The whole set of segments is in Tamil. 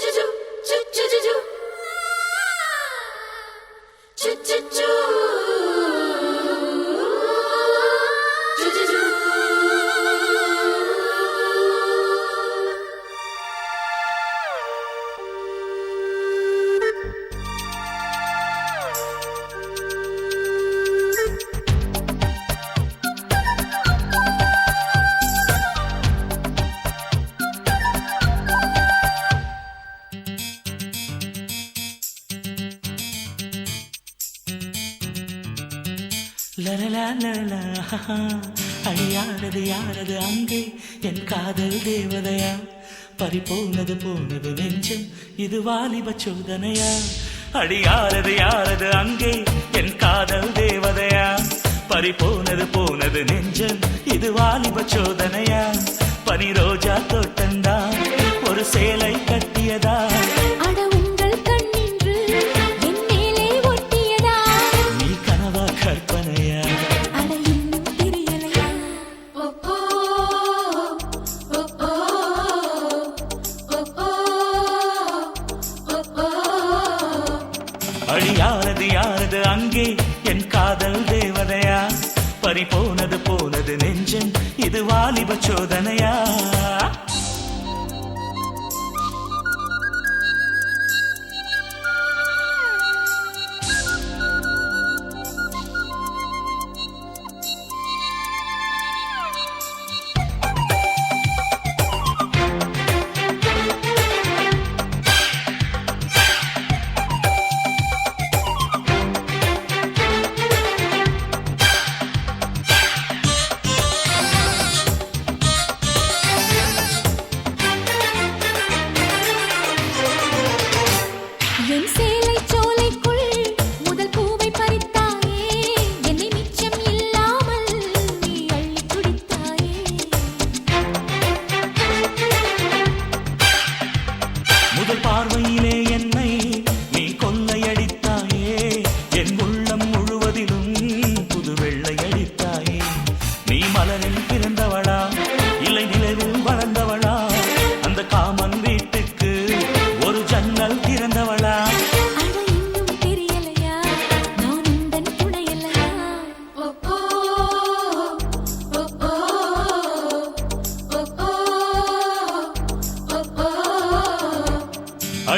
Choo choo. லலலா யாரது அங்கே? என் காதல் தேவதையா? பறி போனது போனது நெஞ்சம் இது வாலிப சோதனையா? அடியாரது யாரது அங்கே? என் காதல் தேவதையா? பறி போனது போனது நெஞ்சம் இது வாலிப சோதனையா? பனி ரோஜா தோட்டந்தான் ஒரு சேலை அடி யாரது யாரது அங்கே? என் காதல் தேவதையா? பறி போனது போனது நெஞ்சம் இது வாலிப சோதனையா? முதல் பார்வையிலே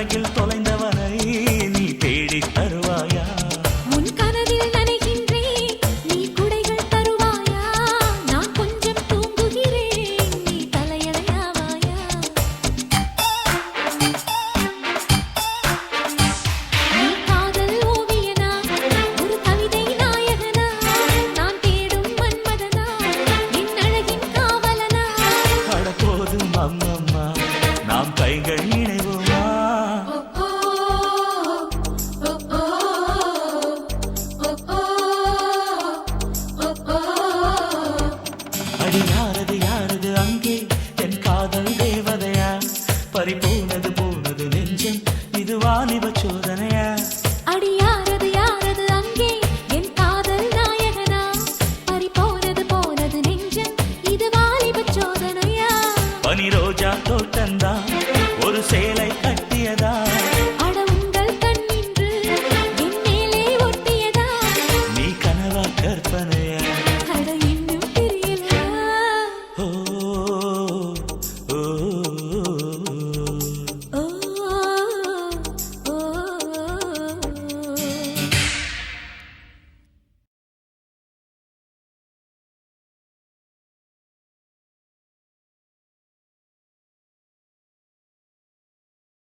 அழகில் தொலை పని రోజాతో తన్